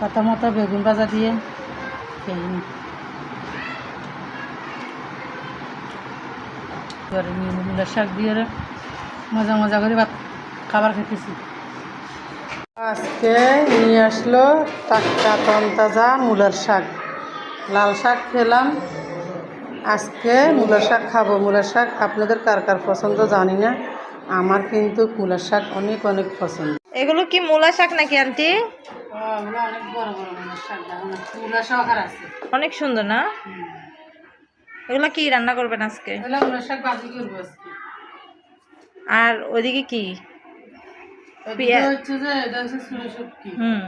কথা মতো, বেগুন ভাজা দিয়ে খেয়ে নি এবারে নিয়ে মূলার শাক দিয়ে মজা মজা করে খাবার খেতেছি। আজকে নিয়ে আসলো টাটকা তন্তাজা মূলার শাক। লাল শাক খেলাম। আজকে মূলার শাক খাব। মূলার শাক আপনাদের কার কার পছন্দ জানি না। আমার কিন্তু মূলার শাক অনেক অনেক পছন্দ। এগুলো কি মূলা শাক নাকি আন্টি? অনেক বড় বড় মূলার শাক দেখো না মূলার শাক আর আছে। অনেক সুন্দর না? এগুলো কি রান্না করবেন আজকে? আর ওইদিকে কি? হুম।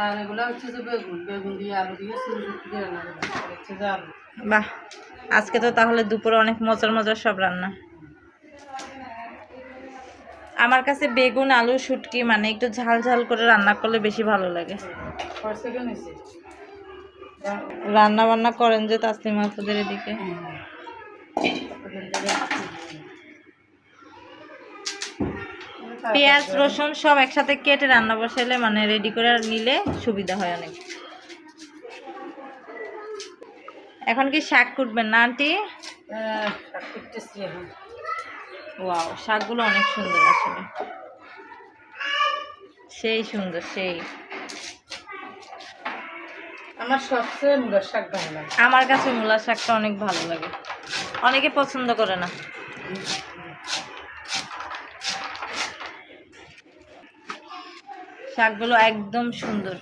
আর এগুলো হচ্ছে যে বেগুন বেগুন দিয়ে আলু দিয়ে সুরি দিয়ে রান্না করব। হচ্ছে যে আলু। বাহ আজকে তো তাহলে দুপুরে অনেক মজার মজার সব রান্না। আমার কাছে বেগুন, আলু, শুটকি মানে একটু ঝাল ঝাল করে রান্না করলে বেশি ভালো লাগে। রান্না বান্না করেন যে তাসলিমা আপুদের এদিকে। পেঁয়াজ, রসুন সব একসাথে কেটে রান্না বসাইলে মানে রেডি করে নিলে সুবিধা হয় অনেক। এখন কি শাক কুটবেন না, আন্টি? ওয়াও শাকগুলো অনেক সুন্দর আসলে। সেই সুন্দর সেই। আমার সবচেয়ে মূলার শাক ভালো লাগে। আমার কাছে মূলা শাকটা অনেক ভালো লাগে। অনেকে পছন্দ করে না। শাকগুলো একদম সুন্দর।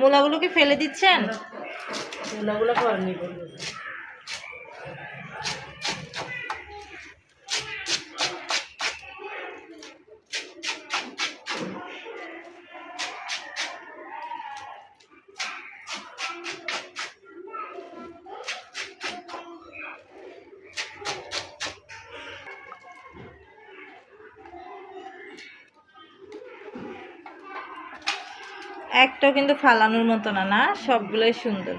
মূলাগুলো কি ফেলে দিচ্ছেন? একটাও কিন্তু ফালানোর মতো না না? সবগুলোই সুন্দর।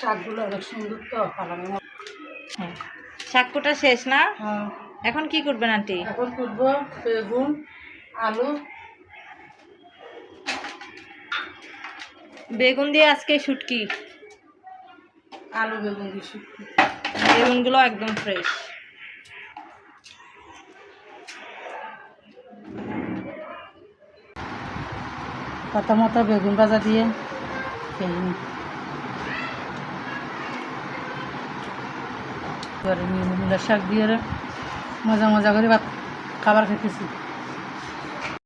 শাকগুলো অনেক সুন্দর তো ফালানোর মতো। হ্যাঁ শেষ না? হ্যাঁ। এখন কি করবেন আন্টি? এখন করব বেগুন আলু। বেগুন দিয়ে আজকে শুটকি? আলু বেগুন দিয়ে শুটকি। বেগুনগুলো একদম ফ্রেশ কথা মতো বেগুন ভাজা দিয়ে খেয়ে নি এবারে শাক দিয়ে মজা মজা করে খাবার খেতেছি।